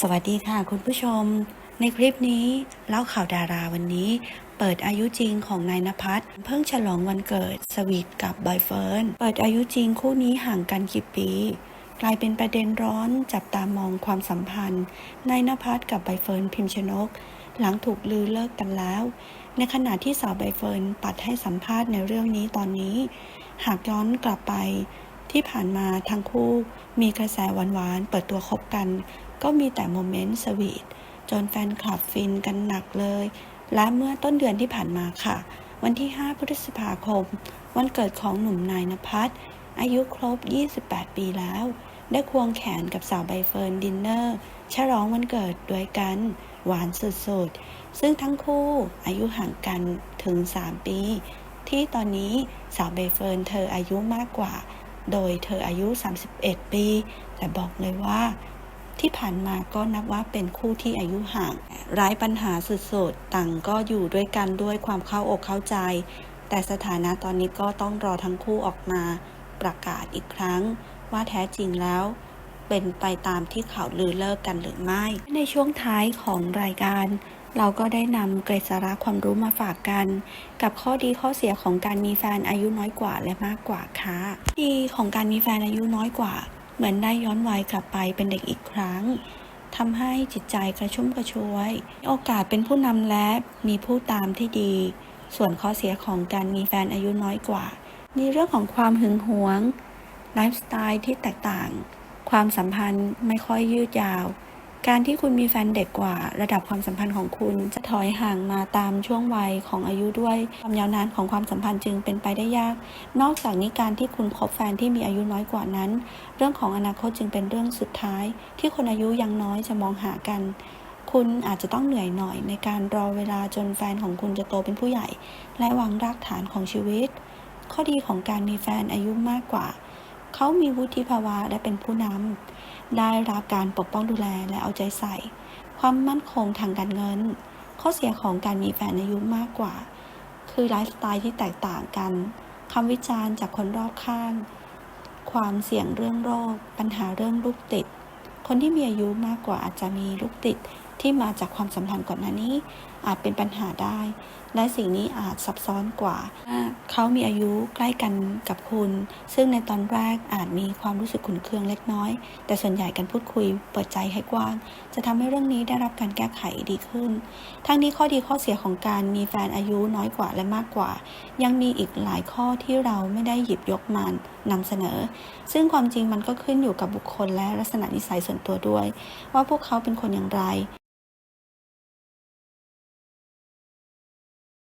สวัสดีค่ะคุณผู้ชม ในคลิปนี้เล่าข่าวดาราวันนี้ เปิดอายุจริงของนายนภัสเพิ่งฉลองวันเกิดสวีทกับใบเฟิร์นเปิดอายุจริงคู่นี้ห่างกันกี่ปี กลายเป็นประเด็นร้อนจับตามองความสัมพันธ์นายนภัสกับใบเฟิร์นพิมชนก หลังถูกลือเลิกกันแล้ว ในขณะที่สาวใบเฟิร์นปัดให้สัมภาษณ์ในเรื่องนี้ตอนนี้ หากย้อนกลับไป ที่ผ่านมาทั้งคู่มีกระแสหวานๆ เปิดตัวคบกัน ก็มีแต่โมเมนต์สวีทจนแฟนคลับฟินกันหนักเลย และเมื่อต้นเดือนที่ผ่านมาค่ะ วันที่ 5 พฤษภาคม วันเกิดของหนุ่มนายนภัสอายุครบ 28 ปีแล้ว ได้ควงแขนกับสาวใบเฟิร์นดินเนอร์ฉลองวันเกิดด้วยกัน หวานสุดๆ ซึ่งทั้งคู่อายุห่างกันถึง 3 ปี ที่ตอนนี้สาวใบเฟิร์นเธออายุมากกว่า โดยเธออายุ 31 ปี แต่บอกเลยว่าที่ผ่านมาก็นับว่าเป็นคู่ที่อายุห่าง ร้ายปัญหาสุดๆ ต่างก็อยู่ด้วยกันด้วยความเข้าอกเข้าใจ แต่สถานะตอนนี้ก็ต้องรอทั้งคู่ออกมาประกาศอีกครั้ง ว่าแท้จริงแล้ว เป็นไปตามที่เขาลือเลิกกันหรือไม่ ในช่วงท้ายของรายการ เราก็ได้นำเกร็ดสาระความรู้มาฝากกัน กับข้อดีข้อเสียของการมีแฟนอายุน้อยกว่าและมากกว่าค่ะดีของการมีแฟนอายุน้อยกว่า เหมือนได้ย้อนวัยกลับไปเป็นเด็กอีกครั้งทำให้จิตใจกระชุ่มกระชวยโอกาสเป็นผู้นำและมีผู้ตามที่ดี ส่วนข้อเสียของการมีแฟนอายุน้อยกว่ามีเรื่องของความหึงหวงไลฟ์สไตล์ที่แตกต่าง ความสัมพันธ์ไม่ค่อยยืดยาว การที่คุณมีแฟนเด็กกว่าระดับความสัมพันธ์ของคุณจะถอยห่างมาตามช่วงวัยของอายุด้วยความยาวนานของความสัมพันธ์จึงเป็นไปได้ยาก นอกจากนี้การที่คุณคบแฟนที่มีอายุน้อยกว่านั้น เรื่องของอนาคตจึงเป็นเรื่องสุดท้าย ที่คนอายุยังน้อยจะมองหากัน คุณอาจจะต้องเหนื่อยหน่อยในการรอเวลาจนแฟนของคุณจะโตเป็นผู้ใหญ่ และวางรากฐานของชีวิต ข้อดีของการมีแฟนอายุมากกว่า เขามีวุฒิภาวะและเป็นผู้นำได้รับการปกป้องดูแลและเอาใจใส่ ความมั่นคงทางการเงิน ข้อเสียของการมีแฟนอายุมากกว่า คือไลฟ์สไตล์ที่แตกต่างกันคำวิจารณ์จากคนรอบข้าง ความเสี่ยงเรื่องโรค ปัญหาเรื่องลูกติด คนที่มีอายุมากกว่าอาจจะมีลูกติด ที่มาจากความสัมพันธ์ก่อนหน้านี้ อาจเป็นปัญหาได้ และสิ่งนี้อาจซับซ้อนกว่าถ้าเขามีอายุใกล้กันกับคุณ ซึ่งในตอนแรกอาจมีความรู้สึกขุนเคืองเล็กน้อย แต่ส่วนใหญ่การพูดคุยเปิดใจให้กว้าง จะทำให้เรื่องนี้ได้รับการแก้ไขดีขึ้น ทั้งนี้ข้อดีข้อเสียของการมีแฟนอายุน้อยกว่าและมากกว่า ยังมีอีกหลายข้อที่เราไม่ได้หยิบยกมานำเสนอ ซึ่งความจริงมันก็ขึ้นอยู่กับบุคคลและลักษณะนิสัยส่วนตัวด้วย ว่าพวกเขาเป็นคนอย่างไร